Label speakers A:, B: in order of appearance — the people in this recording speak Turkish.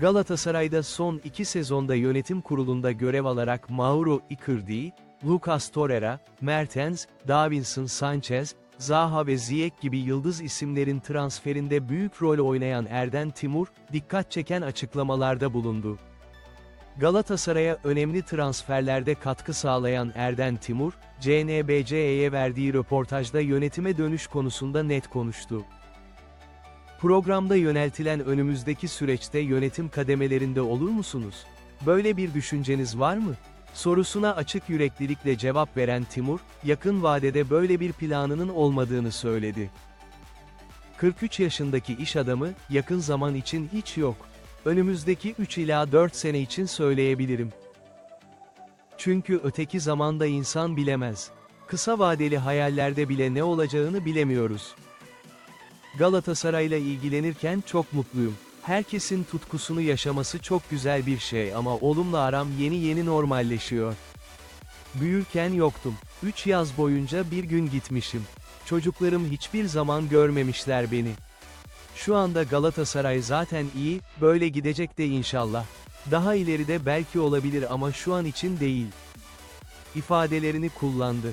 A: Galatasaray'da son iki sezonda yönetim kurulunda görev alarak Mauro Icardi, Lucas Torreira, Mertens, Davinson Sanchez, Zaha ve Ziyech gibi yıldız isimlerin transferinde büyük rol oynayan Erden Timur, dikkat çeken açıklamalarda bulundu. Galatasaray'a önemli transferlerde katkı sağlayan Erden Timur, CNBC'ye verdiği röportajda yönetime dönüş konusunda net konuştu. Programda yöneltilen önümüzdeki süreçte yönetim kademelerinde olur musunuz? Böyle bir düşünceniz var mı? Sorusuna açık yüreklilikle cevap veren Timur, yakın vadede böyle bir planının olmadığını söyledi. 43 yaşındaki iş adamı, yakın zaman için hiç yok. Önümüzdeki 3 ila 4 sene için söyleyebilirim. Çünkü öteki zamanda insan bilemez. Kısa vadeli hayallerde bile ne olacağını bilemiyoruz. Galatasaray'la ilgilenirken çok mutluyum. Herkesin tutkusunu yaşaması çok güzel bir şey ama oğlumla aram yeni yeni normalleşiyor. Büyürken yoktum. 3 yaz boyunca bir gün gitmişim. Çocuklarım hiçbir zaman görmemişler beni. Şu anda Galatasaray zaten iyi, böyle gidecek de inşallah. Daha ileride belki olabilir ama şu an için değil. ifadelerini kullandı.